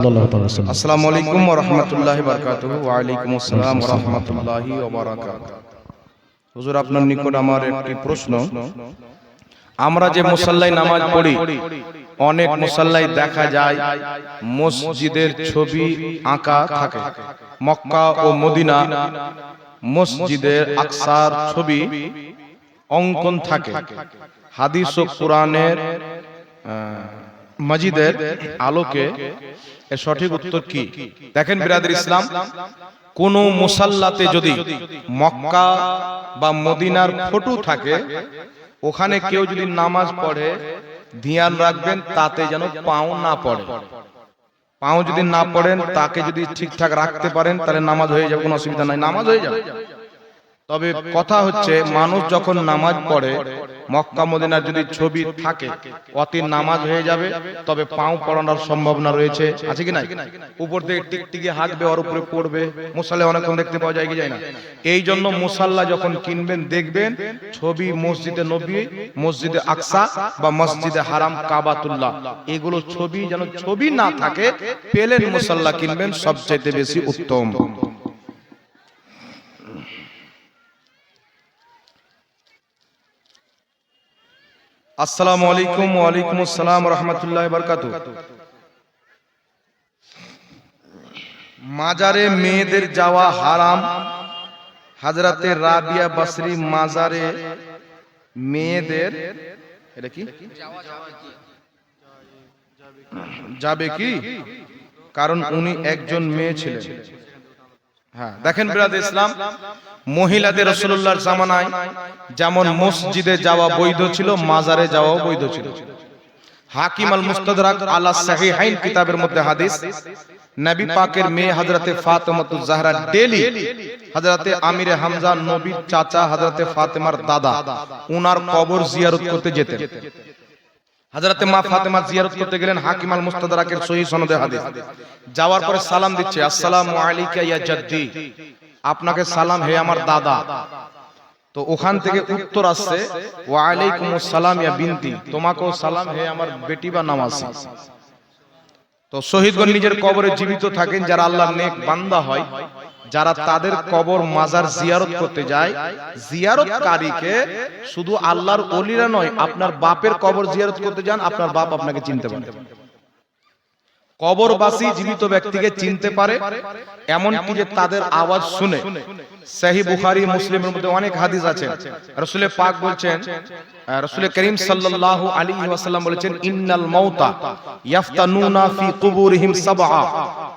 আলাইকুম নিকট আমার একটি প্রশ্ন। আমরা যে মুসাল্লায় নামাজ পড়ি অনেক মুসাল্লায় দেখা যায় মসজিদের ছবি আঁকা থাকে। মক্কা ও মদিনা মসজিদের আকসার ছবি অঙ্কন থাকে। হাদিস ও কোরআনের আহ, মজিদের আলোকে এর সঠিক উত্তর কি? দেখেন বিরাদের ইসলাম কোন মুসাল্লাতে যদি মক্কা বা মদিনার ফটো থাকে ওখানে কেউ যদি নামাজ পড়ে ধ্যান রাখবেন তাতে যেন পাও না পড়ে। পাও যদি না পড়েন তাকে যদি ঠিকঠাক রাখতে পারেন তাহলে নামাজ হয়ে যাবে কোনো অসুবিধা নাই নামাজ হয়ে যাবে। তবে কথা হচ্ছে মানুষ যখন নামাজ পড়ে মক্কা মদিনার যদি ছবি থাকে অতি নামাজ হয়ে যাবে, তবে পাও পড়ানোর সম্ভাবনা রয়েছে। আছে কি নাই? উপর থেকে টিকটিকি হাঁকবে ওর উপরে পড়বে। মুসাল্লা অনেকক্ষণ দেখতে পাওয়া যায় কি যায় না? এই জন্য মুসাল্লা যখন কিনবেন, দেখবেন ছবি মসজিদে নবী, মসজিদে আকসা বা মসজিদে হারাম কাবাতুল্লাহ। এগুলো ছবি যেন ছবি না থাকে, পেলেন মুসাল্লা কিনবেন সবচাইতে বেশি উত্তম। আসসালামু আলাইকুম ওয়ালাইকুম আসসালাম রহমতুল্লাহ বরকাত মাজারে মেয়েদের যাওয়া হারাম। হাজরাতে রাবিয়া বাসরি মাজারে মেয়েদের এটা কি? যাবে কি? কারণ উনি একজন মেয়ে ছিলেন। হ্যাঁ দেখেন বিরাদ ইসলাম মহিলাদের রসুল্লাহর জামানায় যেমন মসজিদে যাওয়া বৈধ ছিল মাজারে যাওয়াও বৈধ ছিল। হাকিম আল মুস্তাদরাক আলা সাহিহাইন কিতাবের মধ্যে হাদিস। নবী পাকের মেয়ে হযরতে ফাতেমাতুজ জাহরা ডেলি হযরতে আমিরে হামজা নবীর চাচা হযরতে ফাতেমার দাদা। উনার কবর জিয়ারত করতে যেতেন। হযরতে মা ফাতেমা জিয়ারত করতে গেলেন হাকিম আল মুস্তাদরাকের সহিহ সনদে হাদিস। যাওয়ার পরে সালাম দিচ্ছে, আসসালামু আলাইকা ইয়া জাদ্দি, আপনাকে সালাম হে আমার দাদা। তো ওখান থেকে উত্তর আসছে ওয়া আলাইকুম সালাম ইয়া বিনতি, তোমাকেও সালাম হে আমার বেটি বা নামাজি। তো শহীদগণ নিজের কবরে জীবিত থাকেন, যারা আল্লাহর নেক বান্দা হয়। যারা তাদের কবর মাজার জিয়ারত করতে যায়, জিয়ারতকারীকে শুধু আল্লাহর অলিরা নয়, আপনার বাপের কবর জিয়ারত করতে যান, আপনার বাপ আপনাকে চিনতে পারে। কবরবাসী জীবিত ব্যক্তিকে চিনতে পারে এমনকি যে তাদের আওয়াজ শুনে। সহি বুখারী মুসলিমের মধ্যে অনেক হাদিস আছে। রসুল পাক বলছেন রসুল করিম সাল্লাল্লাহু আলাইহি ওয়াসাল্লাম বলেছেন ইন্নাল মাউতা ইয়াফতানুনা ফি কুবুরিহিম সাবআ।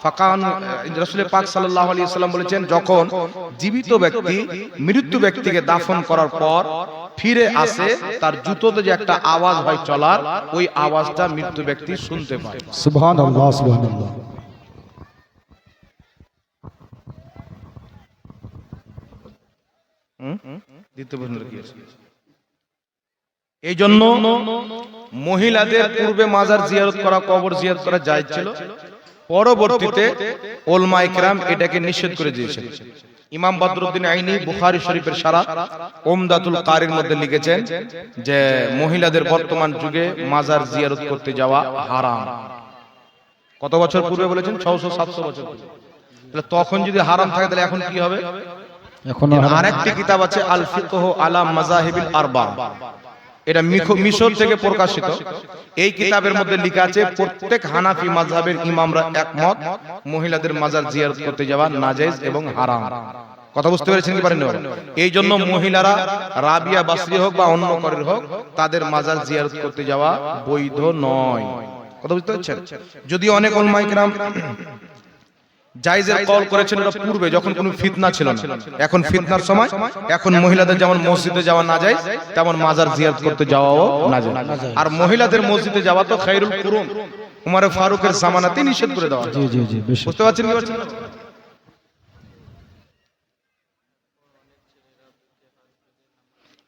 ফাকান রসুল পাক সাল্লাল্লাহু আলাইহি ওয়াসাল্লাম বলেছেন যখন জীবিত ব্যক্তি মৃত্যু ব্যক্তিকে দাফন করার পর ফিরে আসে তার জুতোতে যে একটা আওয়াজ হয় চলার ওই আওয়াজটা মৃত্যু ব্যক্তি শুনতে পায়। সুবহানাল্লাহ সুবহানাল্লাহ। দ্বিতীয় প্রশ্নটা কি আছে? এই জন্য মহিলাদের পূর্বে মাজার জিয়ারত করা কবর জিয়ারত করা যায় ছিল। পরবর্তীতে ওলমা ইকরাম এটাকে নিষেধ করে দিয়েছেন। ইমাম বদরুদ্দিন আইনি বুখারি শরীফের সারা ওমদাতুল কারির মধ্যে লিখেছেন যে মহিলাদের বর্তমান যুগে মাজার জিয়ারত করতে যাওয়া হারাম। কত বছর পূর্বে বলেছেন? ছশো সাতশো বছর। তাহলে তখন যদি হারাম থাকে তাহলে এখন কি হবে? এখন আরেকটি কিতাব আছে আল ফিকহ আলা মাজাহিবিল আরবা। এটা মিশর থেকে প্রকাশিত। এই কিতাবের মধ্যে লেখা আছে প্রত্যেক হানাফি মাযহাবের ইমামরা একমত মহিলাদের মাজার জিয়ারত করতে যাওয়া নাজায়েজ এবং হারাম। কথা বুঝতে পেরেছেন কি পারেন এই জন্য মহিলারা রাবিয়া বাসরি হোক বা অন্য করের হোক তাদের মাজার জিয়ারত করতে যাওয়া বৈধ নয়। কথা বুঝতে পারছেন? যদি অনেক ওলমাইকরাম জায়েজের কল করেছেন ওটা পূর্বে যখন কোনো ফিতনা ছিল না। এখন ফিতনার সময় এখন মহিলাদের যেমন মসজিদে যাওয়া না যায় তেমন মাজার জিয়ারত করতে যাওয়াও না যায়। আর মহিলাদের মসজিদে যাওয়া তো খাইরুল কুরুন উমারে ফারুকের জামানাতে নিষেধ করে দেওয়া জি জি জি বুঝতে পারছেন কি পারছেন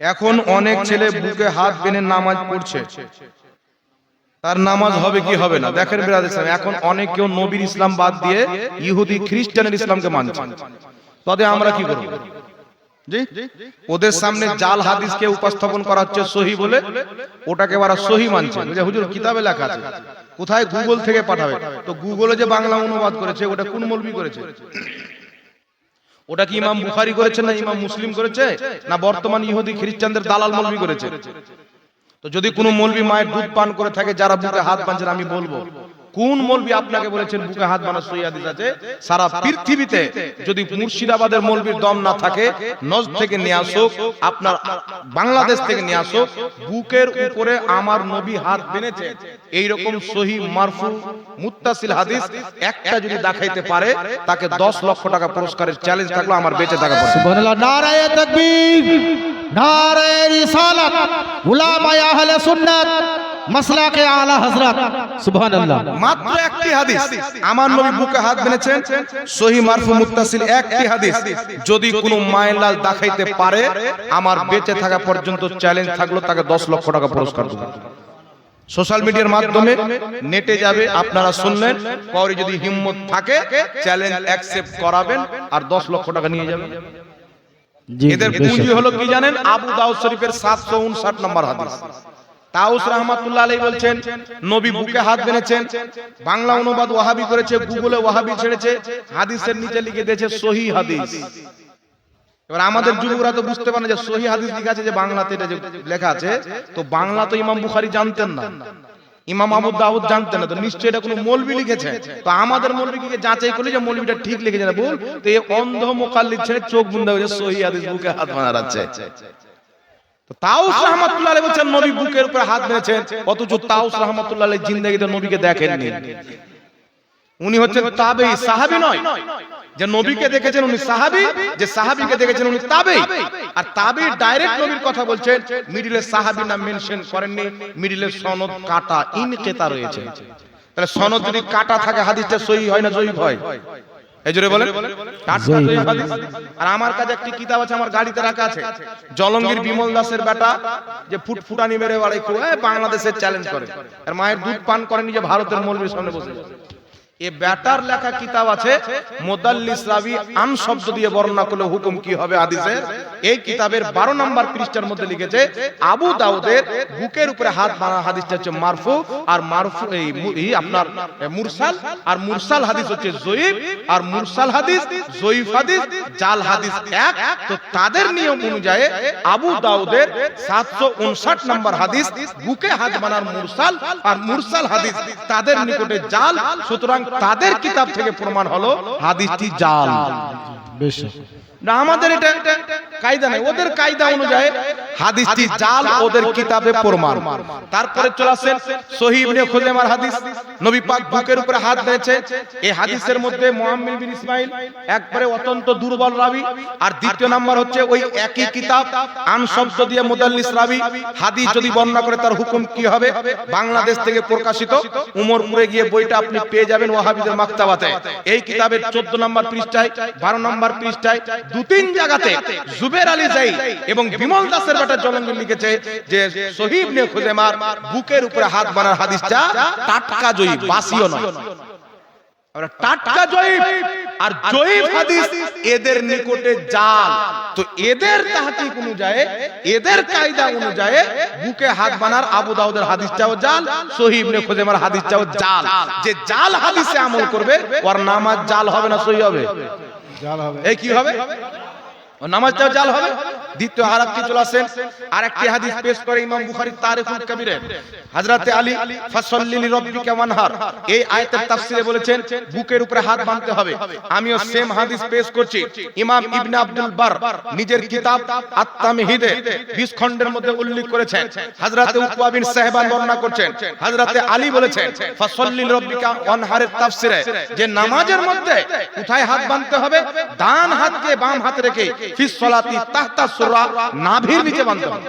এখন অনেক ছেলে বুকে হাত বেঁধে নামাজ পড়ছে। তার নামাজ হবে কি হবে না? দেখেন বিরাদ ইসলাম, এখন অনেক কেউ নবীর ইসলাম বাদ দিয়ে ইহুদি খ্রিস্টানের ইসলামকে মানছে। তবে আমরা কি করব? ওদের সামনে জাল হাদিসকে উপস্থাপন করা হচ্ছে সহি বলে, ওটাকে ওরা সহি মানছে। বুঝলে হুজুর, কিতাবে লেখা আছে। কোথায় গুগল থেকে পাঠাবে? তো গুগলে যে বাংলা অনুবাদ করেছে, ওটা কোন মৌলবি করেছে? ওটা কি ইমাম বুখারি করেছে না ইমাম মুসলিম করেছে? না বর্তমান ইহুদি খ্রিস্টানদের দালাল মৌলবি করেছে? তো যদি কোনো মৌলবি মায়ের দুধ পান করে থাকে, যারা বুকে হাত বাঁধছেন, আমি বলব, কোন মৌলবি আপনাকে বলেছেন বুকে হাত বানা সই হাদিস আছে? সারা পৃথিবীতে যদি মুর্শিদাবাদের মৌলবির দম না থাকে, নজ থেকে নিয়ে আসুক, আপনার বাংলাদেশ থেকে নিয়ে আসুক, বুকের উপরে আমার নবী হাত বেঁধেছে। এই রকম সহি মারফু মুত্তাসিল হাদিস একটা যদি দেখাইতে পারে, তাকে 10 লক্ষ টাকা পুরস্কারের চ্যালেঞ্জ থাকল, আমার বেঁচে থাকা নারায়ে তাকবীর। হাদিস, আমার বুকে হাত যদি কোনো মায়ের লাল দেখাইতে পারে, আমার বেঁচে থাকা পর্যন্ত চ্যালেঞ্জ থাকল, তাকে 10 লক্ষ টাকা পুরস্কার দেবো। সোশ্যাল মিডিয়ার মাধ্যমে নেটে যাবে, আপনারা শুনলেন পরে যদি হিম্মত থাকে চ্যালেঞ্জ অ্যাকসেপ্ট করাবেন, আর 10 লক্ষ টাকা নিয়ে যাবেন। এদের পুঁজি হলো কি জানেন? আবু দাউদ শরীফের 759 নম্বর হাদিস। তাউস রহমাতুল্লাহ বলছেন নবী বুকে হাত বেঁধেছেন বাংলা অনুবাদ ওয়াহাবি করেছে গুগলে ওয়াহাবি ছেড়েছে হাদিসের নিচে লিখে দিয়েছে সহি হাদিস। এবার আমাদের যুবকরা তো বুঝতে পারে না যে সহি হাদিস লেখা আছে যে বাংলাতে এটা যে লেখা আছে তো বাংলা তো ইমাম বুখারী জানতেন না। ইমাম আবু দাউদ জানতেন না তো নিশ্চয়ই এটা কোনো মৌলবি লিখেছে? তো আমাদের মৌলবিকে যাচাই করলে যে মৌলবিটা ঠিক লিখেছে না ভুল তো এই অন্ধ মোকাল্লিদ ছেড়ে চোখ বন্ধ হয়ে সহি হাদিস বুকে হাত মারাচ্ছে তো তাউস রহমাতুল্লাহ বলছেন নবী বুকের উপরে হাত মেরেছেন অথচ তাউস রহমাতুল্লাহ জিন্দেগিতে নবীকে দেখেননি। উনি হচ্ছেন তাবেই সাহাবী নয়। যে নবীকে দেখেছেন উনি সাহাবি যে সাহাবীকে দেখেছেন উনি তাবেই। আর তাবেই ডাইরেক্ট নবীর কথা বলছেন মিডিলে সাহাবী নাম মেনশন করেননি মিডিলে সনদ কাটা ইনকেতা রয়েছে। তাহলে সনদ যদি কাটা থাকে হাদিসটা সহি হয় না জয়ীফ হয়? এই জোরে বলেন। আর আমার কাছে একটি কিতাব আছে আমার গাড়িতে রাখা আছে। জলঙ্গির বিমল দাসের বেটা যে ফুটফুটানি মেরে বাড়ি খুব বাংলাদেশের চ্যালেঞ্জ করে। আর মায়ের দুধ পান করেনি যে ভারতের মৌলবীর সামনে বসে। এ ব্যাটার লেখা কিতাব আছে শব্দ দিয়ে বর্ণনা করলে হুকুম কি হবে এই কিতাবের বারো নম্বর পৃষ্ঠার মধ্যে লিখেছে, আবু দাউদের বুকের উপরে হাত হাদিসটা হচ্ছে মারফু, আর মারফু এই আপনার মুরসাল, আর মুরসাল হাদিস হচ্ছে জয়ীফ, আর মুরসাল হাদিস, জয়ীফ হাদিস, জাল হাদিস এক। তো তাদের নিয়ম অনুযায়ী আবু দাউদের সাতশো উনষাট নম্বর হাদিস, বুকে হাত বানার মুরসাল, আর মুরসাল হাদিস তাদের নিকটে জাল, সুতরাং তাদের কিতাব থেকে প্রমাণ হলো হাদিসটি জাল। বেশক না আমাদের এটা কায়দা নাই। ওদের কায়দা অনুযায়ী হাদিসটি জাল ওদের কিতাবে প্রমাণ। তারপরে চলে আসেন সহি ইবনে খুজাইমার হাদিস। নবী পাক বুকের উপরে হাত দিয়েছে। এই হাদিসের মধ্যে মুহাম্মদ বিন ইসমাইল একবারে অত্যন্ত দুর্বল রাবি। আর দ্বিতীয় নাম্বার হচ্ছে ওই একই কিতাব আন শব্দ দিয়ে মুদাল্লিস রাবি। হাদিস যদি বর্ণনা করে তার হুকুম কি হবে? বাংলাদেশ থেকে প্রকাশিত উমরপুরে গিয়ে বইটা আপনি পেয়ে যাবেন ওয়াহাবিদের মাক্তাবাতে। এই কিতাবের 14 নম্বর পৃষ্ঠায় 12 নম্বর পৃষ্ঠায় দু তিন জায়গাতে জুবের আলী যাই এবং বিমল দাসের বেটা জলঙ্গি লিখেছে যে শহীদ নে খুজেমার বুকের উপরে হাত বানার হাদিসটা টাটকা জয়ী বাসিও নয়। এদের অনুযায়ী এদের অনুযায়ী বুকে হাত বানার আবু দাউদের জাল জাল। যে জাল হাদিসে আমল করবে, ওর নামাজ জাল হবে না সহি হবে? এই কি হবে? ও নামাজটাও জাল হবে? দ্বিতীয় আর একটি চলে আসেন হাদিস পেশ করে ইমাম হযরতে আলী, ফাসাল্লি ওয়ানহার। এই আয়াতের বলেছেন, বুকের উপরে হাত বাঁধতে হবে। আমিও সেম হাদিস পেশ করছি। ইমাম ইবনে আব্দুল বার নিজের কিতাব আত-তামহিদে 20 খণ্ডের মধ্যে উল্লেখ করেছেন। হযরতে উকবা বিন বর্ণনা করছেন। হযরতে আলী বলেছেন, ফাসাল্লি ওয়ানহারের তাফসিরে যে নামাজের মধ্যে কোথায় হাত বাঁধতে হবে, ডান হাতকে বাম হাতে রেখে ফিস সালাতি তাহতা সুরা নাভির নিচে বাঁধতে হবে।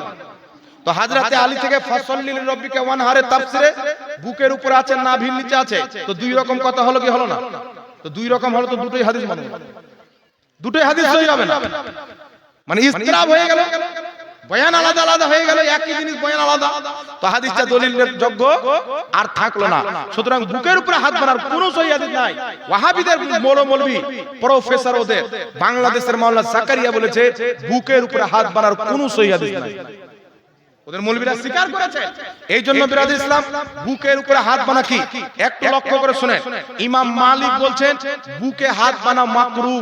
তো হাজরাতে আলী থেকে ফসল্লিল রব্বিকে ওয়ানহারে তাফসিরে বুকের উপরে আছে, নাভির নিচে আছে। তো দুই রকম কথা হলো কি হলো না? তো দুই রকম হলো তো দুটোই হাদিস মানে দুটোই হাদিস সহি হবে না। মানে ইস্তিরাব হয়ে গেল। বয়ান আলাদা আলাদা হয়ে গেল একই জিনিস বয়ান আলাদা। তো হাদিসটা দলিলের যোগ্য আর থাকল না। সুতরাং বুকের উপরে হাত বানার কোনো সহি হাদিস নাই। ওয়াহাবিদের বড় মৌলবি প্রফেসর ওদের। বাংলাদেশের মাওলানা জাকারিয়া বলেছে বুকের উপরে হাত বানার কোনো সহি হাদিস নাই। ওদের মৌলবীরা স্বীকার করেছে। এই জন্য বিরাজ ইসলাম বুকের উপরে হাত বানা কি? একটু লক্ষ্য করে শুনে। ইমাম মালিক বলছেন বুকে হাত বানা মাকরু।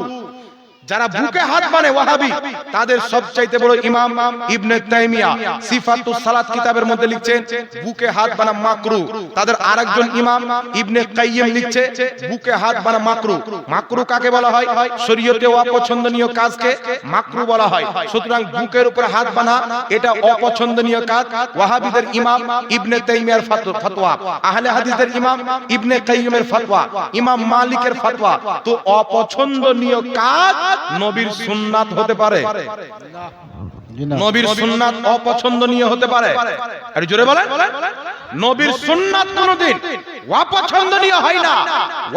যারা বুকে হাত মানে ওয়াহাবি তাদের সবচাইতে বড় ইমাম ইবনে তাইমিয়া সিফাতুস সালাত কিতাবের মধ্যে লিখছেন বুকে হাত বানা মাকরু। তাদের আরেকজন ইমাম ইবনে কাইয়িম লিখছে বুকে হাত বানা মাকরু। মাকরু। কাকে বলা হয়? শরীয়তে অপছন্দনীয় কাজকে মাকরু বলা হয়। সুতরাং বুকের উপরে হাত বানা এটা অপছন্দনীয় কাজ। ওয়াহাবিদের ইমাম ইবনে তাইমিয়ার ফাত- ফতোয়া। আহলে হাদিসের ইমাম ইবনে কাইয়িমের ফতোয়া ইমাম মালিকের ফতোয়া। তো অপছন্দনীয় কাজ নবীর সুন্নাত হতে পারে। নবীর সুন্নাত অপছন্দনীয় হতে পারে। একটু জোরে বলেন। নবীর সুন্নাত কোনদিন অপছন্দনীয় হয় না।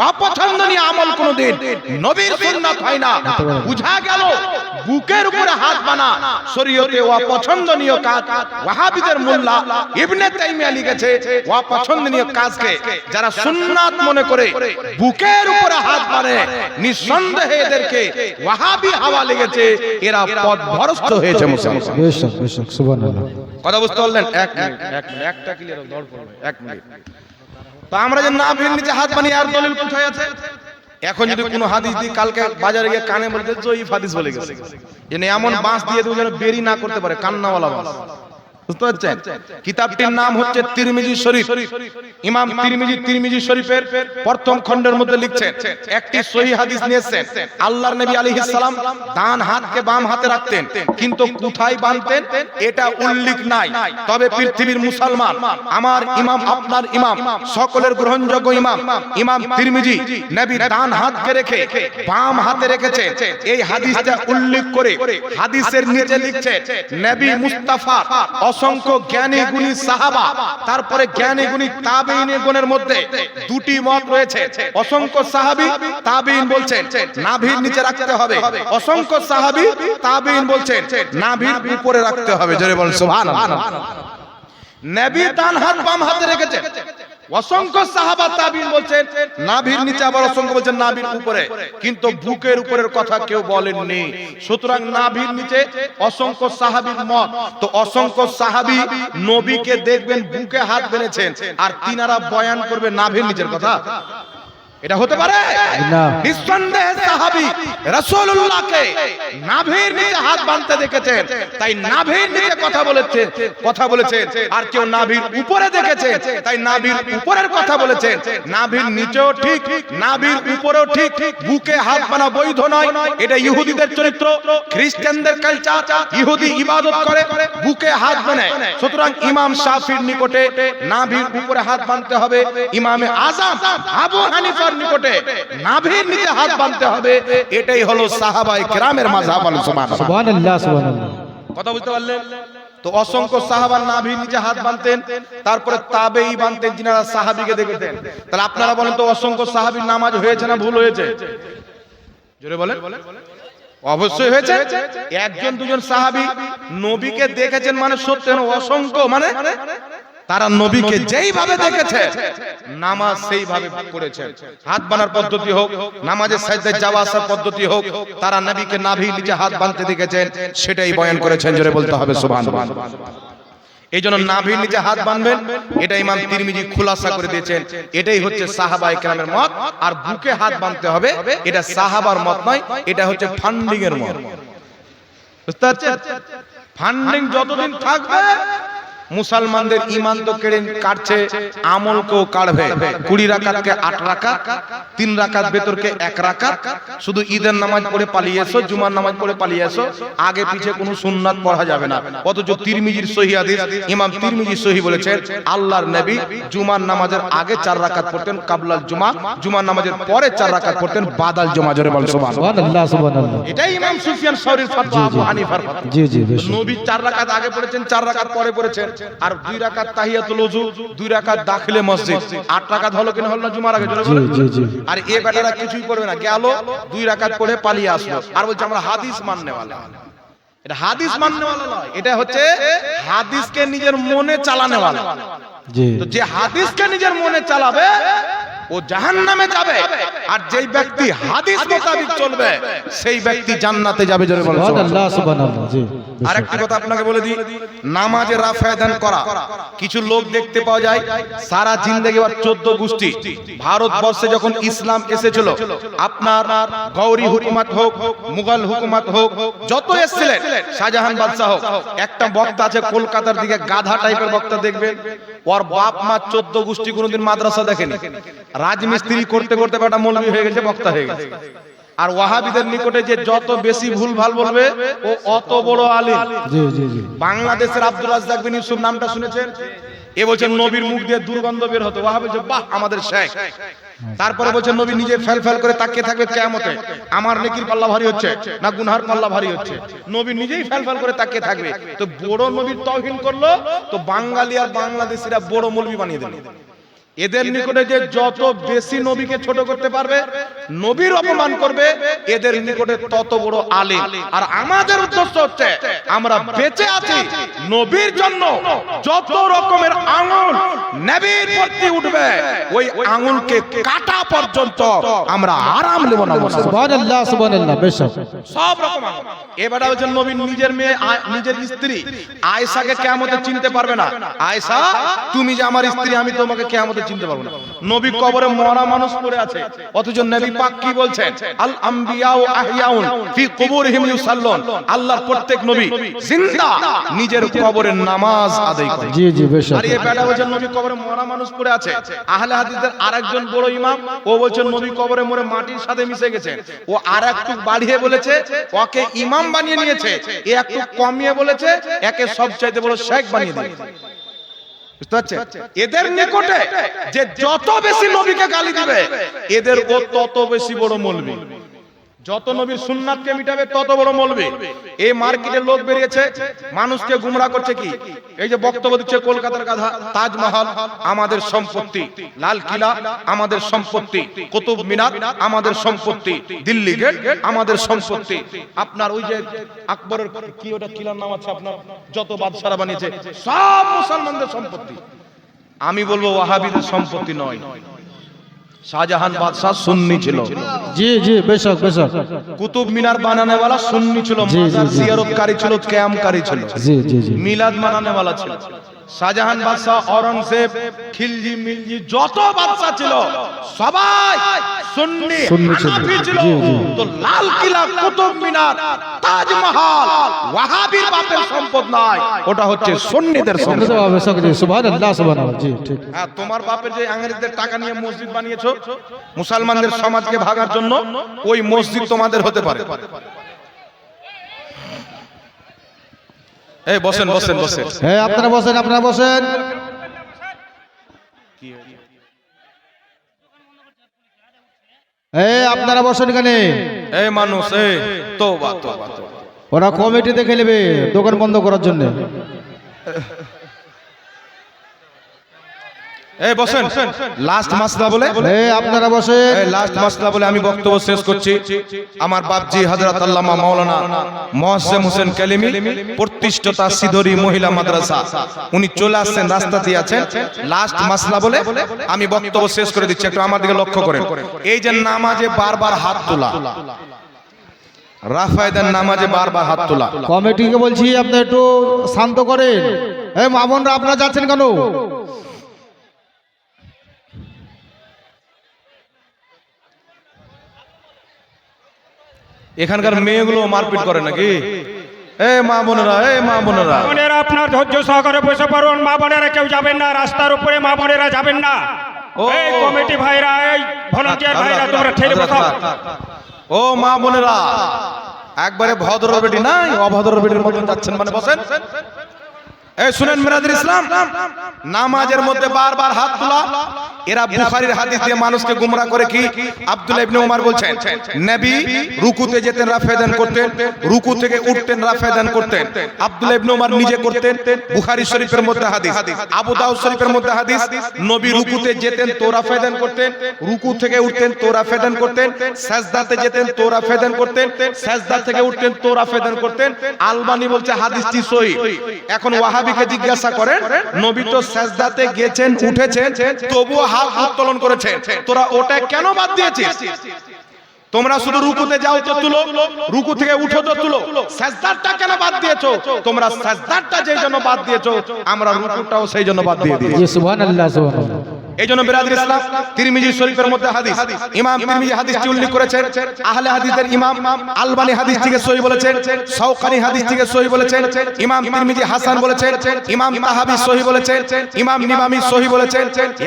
অপছন্দনীয় আমল কোনদিন নবীর সুন্নাত হয় না। বুঝা গেল? বুকের উপরে হাত বানা। শরীয়তে অপছন্দনীয় কাজ ওয়াহাবিদের মোল্লা ইবনে তাইমিয়া লিখেছে অপছন্দনীয় কাজকে যারা সুন্নাত মনে করে বুকের উপরে হাত মানে নিঃসন্দেহে এদেরকে ওয়াহাবি হাওয়া লেগেছে এরা পথভ্রষ্ট হয়েছে। মুসলমান বেশক বেশক সুবহানাল্লাহ কথা বুঝতে পারলেন? এক মিনিট এক মিনিট একটা ক্লিয়ার দর পড়বে এক মিনিট। তো আমরা যে না ভিড় নিচে হাত বানিয়ে আর দলিল কোথায় আছে? এখন যদি কোনো হাদিস দিই কালকে বাজারে গিয়ে কানে বলতে জয়ীফ হাদিস বলে গেছে। যেন এমন বাঁশ দিয়ে দেবো যেন বেরি না করতে পারে কান্নাওয়ালা বাঁশ। বুঝতে পারছেন? কিতাবটির নাম হচ্ছে তিরমিজি শরীফ। ইমাম তিরমিজি তিরমিজি শরীফের প্রথম খণ্ডের মধ্যে লিখছেন একটি সহি হাদিস নিয়েছেন। আল্লাহর নবী আলাইহিস সালাম ডান হাতকে বাম হাতে রাখতেন কিন্তু কোথায় বাঁধতেন এটা উল্লেখ নাই। তবে পৃথিবীর মুসলমান আমার ইমাম আপনার ইমাম সকলের গ্রহণযোগ্য ইমাম। ইমাম। তিরমিজি নবী ডান হাতকে রেখে বাম হাতে রেখেছেন। এই হাদিসটা উল্লেখ করে হাদিসের নিচে লিখছে নবী মুস্তাফা অসংখ্য জ্ঞানী গুণী সাহাবা, তারপরে জ্ঞানী গুণী তাবেইন গুণের মধ্যে দুটি মত রয়েছে। অসংখ্য সাহাবী তাবেইন বলছেন, নাভির নিচে রাখতে হবে। অসংখ্য সাহাবী তাবেইন বলছেন, নাভির উপরে রাখতে হবে। জোরে বল সুবহানাল্লাহ। নবী তান হাত বাম হাতে রেখেছেন। অসংখ্য সাহাবা তাবিন বলছেন, নাভির নিচে আবার অসংখ্য বলছেন নাভির উপরে। কিন্তু বুকের উপরের কথা কেউ বলেননি। সুতরাং নাভির নিচে অসংখ্য সাহাবীর মত। তো অসংখ্য সাহাবী নবীকে দেখবেন, বুকে হাত বেঁধেছেন, আর তিনারা বয়ান করবে নাভির নিচের কথা। এটা হতে পারে? না। নিঃসন্দেহে সাহাবী রাসূলুল্লাহকে নাভির নিচে হাত বাঁধতে দেখেছেন। তাই নাভির নিচে কথা বলেছে কথা বলেছেন। আর কেউ নাভির উপরে দেখেছে তাই নাভির উপরের কথা বলেছেন। নাভির নিচেও ঠিক নাভির উপরেও ঠিক। বুকে হাত বানা বৈধ নয়। এটা ইহুদিদের চরিত্র খ্রিস্টানদের কালচার ইহুদি ইবাদত করে বুকে হাত বানায় সুতরাং ইমাম শাফির নিকটে নাভির উপরে হাত বাঁধতে হবে। ইমামে আজম আবু হানিফার নিকটে নাভির নিচে হাত বাঁধতে হবে এটাই হলো সাহাবায়ে কেরামের মাযহাব আল সুবহানাল্লাহ সুবহানাল্লাহ। কথা বুঝতে পারলেন? তো অসংখ্য সাহাবার নাভির নিচে হাত বাঁধতেন তারপরে তাবেই বাঁধতেন যিনারা সাহাবীকে দেখতেন। তাহলে আপনারা বলেন তো অসংখ্য সাহাবীর নামাজ হয়েছে না ভুল হয়েছে? জোরে বলেন। অবশ্যই হয়েছে। একজন দুজন সাহাবী নবীকে দেখেছেন মানে সত্য অসংখ্য মানে তারা নবীকে যেইভাবে দেখেছে নামাজ সেইভাবে করেছে। হাত বানার পদ্ধতি হোক নামাজের সাজদায় যাওয়া আসার পদ্ধতি হোক তারা নবীকে নাভি নিচে হাত বাঁধতে দেখেছেন সেটাই বয়ান করেছেন জোরে বলতে হবে সুবহানাল্লাহ এই জন্য নাভির নিচে হাত বাঁধবেন এটা ইমাম তিরমিজি খুলাসা করে দিয়েছেন। এটাই হচ্ছে সাহাবা একরামের মত আর বুকে হাত বাঁধতে হবে এটা সাহাবার মত নয় এটা হচ্ছে ফান্ডিং এর মত। বুঝতে পারছেন? ফান্ডিং যতদিন থাকবে মুসলমানদের ইমান তো কেড়ে কাটছে আমলকেও কাটবে। কুড়ি রাকাতকে আট রাকাত তিন রাকাত ভেতরকে এক রাকাত। শুধু ঈদের নামাজ পড়ে পালিয়ে এসো জুমার নামাজ পড়ে পালিয়ে এসো আগে পিছে কোনো সুন্নাত পড়া যাবে না। অথচ তিরমিজির সহি হাদিস ইমাম তিরমিজি সহি বলেছেন আল্লাহর নবী জুমার নামাজের আগে চার রাকাত পড়তেন কাবলাল জুমা জুমার নামাজের পরে চার রাকাত পড়তেন বাদাল জুমা জোরে বল সুবহানাল্লাহ সুবহানাল্লাহ। এটাই ইমাম সুফিয়ান সাউরির ফাতওয়া আবু হানিফার ফাতওয়া জি জি নবী চার রাকাত আগে পড়েছেন চার রাকাত পরে পড়েছেন। আর দুই রাকাত তাহিয়াতুল ওযু দুই রাকাত দাখিলে মসজিদ। আট রাকাত হলো কিনা হলো না জুমার আগে জোরে বলেন। আর এ বেটারা কিছুই করবে না। গেল দুই রাকাত পড়ে পালিয়ে আসলো। আর বলছে আমরা হাদিস মাননে वाला এটা হাদিস মাননেওয়ালা নয়। এটা হচ্ছে হাদিসকে নিজের মনে চালানেওয়ালা জি। তো যে হাদিসকে নিজের মনে চালাবে ও জাহান্নামে যাবে। আর যেই ব্যক্তি হাদিস মোতাবিক চলবে সেই ব্যক্তি জান্নাতে যাবে জোরে বলো সুবহানাল্লাহ সুবহানাল্লাহ। জি আর একটি কথা আপনাকে বলে দিই নামাজে রাফায়দান করা। কিছু লোক দেখতে পাওয়া যায় সারা জিন্দগি আর চোদ্দ গোষ্ঠী। ভারতবর্ষে যখন ইসলাম এসেছিল আপনার গৌরী হুকুমত হোক মুঘল হুকুমত হোক যত এসেছিলেন শাহজাহান বাদশাহ হোক একটা বক্তা আছে কলকাতার দিকে গাধা টাইপের বক্তা দেখবেন। ওর বাপ মা চোদ্দ গোষ্ঠী কোনোদিন মাদ্রাসা দেখেনি। রাজমিস্ত্রি করতে করতে একটা মৌলবী হয়ে গেছে বক্তা হয়ে গেছে। আর ওয়াহাবিদের নিকটে যে যত বেশি ভুল ভালো বলবে ও অত বড় আলিম। জি বাংলাদেশের আব্দুল রাজ্জাক বিন ইউসুফ নামটা শুনেছেন? এ বলছেন নবীর মুখ দিয়ে দুর্গন্ধ বের হতো। বলছে, বাহ, আমাদের শেখ তারপরে বলছেন, নবী নিজে ফেল ফেল করে তাকিয়ে থাকবে কেমতে আমার নেকির পাল্লা ভারী হচ্ছে, না গুনহার পাল্লা ভারী হচ্ছে। নবী নিজেই ফেল ফেল করে তাকিয়ে থাকবে। তো বড় নবীর তহিন করল, তো বাঙালি আর বাংলাদেশিরা বড় মৌলবি বানিয়ে দিল। এদের নিকটে যে যত বেশি নবীকে ছোট করতে পারবে নবীর অপমান করবে এদের নিকটে তত বড় আলিম। আর আমাদের উদ্দেশ্য হচ্ছে আমরা বেঁচে আছি নবীর জন্য। যত রকমের আঙুল নবীর প্রতি উঠবে ওই আঙুলকে কাটা পর্যন্ত আমরা আরাম নেব না সুবহানাল্লাহ সুবহানাল্লাহ বেশক সব। রকম। এবারে হচ্ছে নবীর নিজের মেয়ে আয়- নিজের স্ত্রী। আয়েশাকে কেয়ামতে চিনতে পারবে না। আয়েশা তুমি যে আমার স্ত্রী আমি তোমাকে কেয়ামতে চিনতে পারব না। নবী কবরে মরা মানুষ পড়ে আছে। অথচ নবী পাক কি বলছেন? আল আম্বিয়াউ আহিয়াউন ফি কুবুরিহিম ইউসাল্লুন। আল্লাহর প্রত্যেক নবী জিন্দা। নিজের কবরে নামাজ আদায় করে। জি জি বেশক আর এই বেটা বলছেন নবী কবরে মরা মানুষ পড়ে আছে। আহলে হাদিসদের আরেকজন বড় ইমাম ও বলছেন নবী কবরে মরে মাটির সাথে মিশে গেছে। ও আর একটু বাড়িয়ে বলেছে ওকে ইমাম বানিয়ে নিয়েছে। এ একটু কমিয়ে বলেছে একে সবচাইতে বড় শেখ বানিয়ে দিয়েছে। বুঝতে? এদের নিকটে যে যত বেশি নবীকে গালি দিবে এদের ও তত বেশি বড় মলবি। যত নবীর সুন্নাতকে মিটাবে, তত বড় মলবে। এই মার্কেটে লোক বেরিয়েছে, মানুষকে গুমরা করছে কি? এই যে বক্তব্য দিচ্ছে কলকাতার গাধা তাজমহল, আমাদের সম্পত্তি। লাল কিলা, আমাদের সম্পত্তি। কুতুব মিনার, আমাদের সম্পত্তি। দিল্লি গেট, আমাদের সম্পত্তি। আপনার ওই যে আকবরের কি ওটা কিলার নাম আছে আপনার? যত বাদশারা বানিয়েছে, সব মুসলমানদের সম্পত্তি। আমি বলব ওয়াহাবিদের সম্পত্তি নয়। শাহজাহান বাদশাহ সুন্নি ছিল। জি জি বেশক বেশক। কুতুব মিনার বানানেওয়ালা সুন্নি ছিল মাজার। জিয়ারতকারী ছিল ক্যামকারী ছিল। জি জি জি। মিলাদ মানানেওয়ালা ছিল। শাহজাহান বাদশাহ অরঙ্গজেব খিলজি মিলজি যত বাদশাহ ছিল সবাই সুন্নি হানাফি ছিল। তো লাল কিলা কুতুব মিনার তাজমহল ওয়াহাবির বাপের সম্পদ নয় ওটা হচ্ছে সুন্নিদের সম্পদ। সুবহানাল্লাহ সুবহানাল্লাহ জি ঠিক। হ্যাঁ তোমার বাপের যে আঙ্গেজদের টাকা নিয়ে মসজিদ বানিয়েছো মুসলমানদের সমাজকে ভাগার জন্য ওই মসজিদ তোমাদের হতে পারে। এই বসেন বসেন বসেন হ্যাঁ আপনারা বসেন আপনারা বসেন। এই আপনারা বসেন এখানে। এই মানুষ এই তোবা তোবা তোবা। ওরা কমিটি দেখে নেবে দোকান বন্ধ করার জন্য। এই বসেন। লাস্ট মাসলা বলে? আপনারা এই লাস্ট মাসলা বলে আমি বক্তব্য শেষ করছি। আমার বাপজি হযরত আল্লামা মাওলানা হোসেন কালিমি প্রতিষ্ঠিতা সিধরি মহিলা মাদ্রাসা। উনি চলে আসছেন আছেন। লাস্ট মাসলা বলে আমি বক্তব্য শেষ করে দিচ্ছি একটু আমার দিকে লক্ষ্য করেন। এই যে নামাজে বারবার হাত তোলা। রাফায়দার নামাজে বারবার হাত তোলা। কমিটিকে বলছি আপনি একটু শান্ত করেন। এই মামনরা আপনারা যাচ্ছেন কেন? এখানকার মেয়েগুলো মারপিট করে নাকি? এ মা বোনেরা এ মা বোনেরা। বোনেরা আপনার ধৈর্য সহকারে বসে পড়ুন। মা বোনেরা কেউ যাবেন না রাস্তার উপরে মা বোনেরা যাবেন না। ও। এই কমিটি ভাইরা এই ভলান্টিয়ার ভাইরা তোমরা ঠেলে বসাও। ও মা বোনেরা একবারে ভদ্র বেটি নাই অভদ্র বেটির মতন যাচ্ছেন মানে বসেন। নামাজের মধ্যে বারবার হাত মধ্যে হাদিস হাদিস, নবী, রুকুতে যেতেন, তো রাফেদান করতেন, রুকু থেকে উঠতেন, তো করতেন, সাজদাতে যেতেন, তো রাফেদান করতেন, সাজদা থেকে উঠতেন, তো রাফেদান করতেন। আলবানি বলছে, হাদিসটি সহি। এখন ওয়াহাবিকে জিজ্ঞাসা করেন, নবী তো সাজদাতে গেছেন, উঠেছেন, তবুও হাত উত্তোলন করেছেন। তোরা ওটা কেন বাদ দিয়েছিস? তোমরা শুধু রুকুতে যাও তো তুলো, রুকু থেকে উঠো তো তুলো। সাজদারটা কেন বাদ দিয়েছ? তোমরা সাজদারটা যেই জন্য বাদ দিয়েছ, আমরা রুকুটাও সেই জন্য বাদ দিয়ে দিয়েছি। সুবহানাল্লাহ সুবহানাল্লাহ। এই জন্য ইসলাম তিরমিজি শরীফের মধ্যে হাদিস। ইমাম তিরমিজি হাদিসটি উল্লেখ করেছেন? আহলে হাদিসের ইমাম আলবানি হাদিস থেকে সহি বলেছেন শাওকানি হাদিস থেকে সহি বলেছেন, ইমাম তিরমিজি হাসান বলেছেন, ইমাম তাহাবি সহি বলেছেন, ইমাম নিমামি সহি বলেছেন,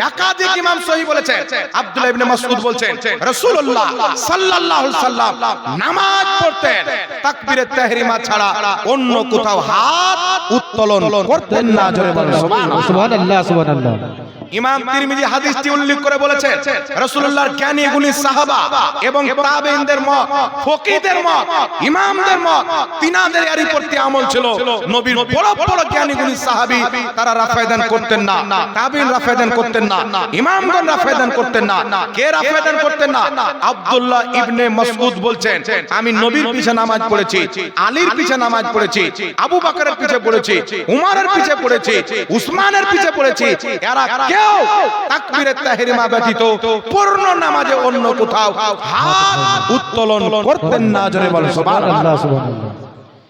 একাধিক ইমাম সহি বলেছেন। আব্দুল্লাহ ইবনে মাসউদ বলছেন, রাসূলুল্লাহ সাল্লাল্লাহু আলাইহি সাল্লাম নামাজ পড়তেন তাকবীরে তাহরিমা ছাড়া অন্য কোথাও হাত উত্তোলন করতেন না, জোরে বলেন সুবহানাল্লাহ। সুবহানাল্লাহ সুবহানাল্লাহ। ইমাম তিরমিজি হাদিসটি উল্লেখ করে বলেছেন রাসূলুল্লাহর জ্ঞানী গুণী সাহাবা এবং তাবেঈনদের মত ফকিহদের মত ইমামদের মত তিনাদের এরই প্রতি আমল ছিল নবীর বড় বড় জ্ঞানী গুণী সাহাবী তারা রাফায়দান করতেন না তাবেঈন রাফায়দান করতেন না ইমামগণ রাফায়দান করতেন না কে রাফায়দান করতেন না? আব্দুল্লাহ ইবনে মাসউদ বলছেন আমি নবীর পিছে নামাজ পড়েছি আলীর পিছে নামাজ পড়েছি আবু বকরের পিছে পড়েছি উমারের পিছে পড়েছি উসমানের পিছে পড়েছি এরা কেউ তাকবীরে তাহরিমা ব্যতীত পূর্ণ নামাজে অন্য কোথাও হাত উত্তোলন করতেন না। জোরে বলেন সুবহানাল্লাহ সুবহানাল্লাহ। সুবহানাল্লাহ।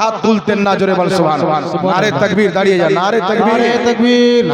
হাত তুলতেন না জোরে বল সুবহানাল্লাহ। আরে তাকবীর দাঁড়িয়ে যান আরে তাকবীর। নারে তাকবীর।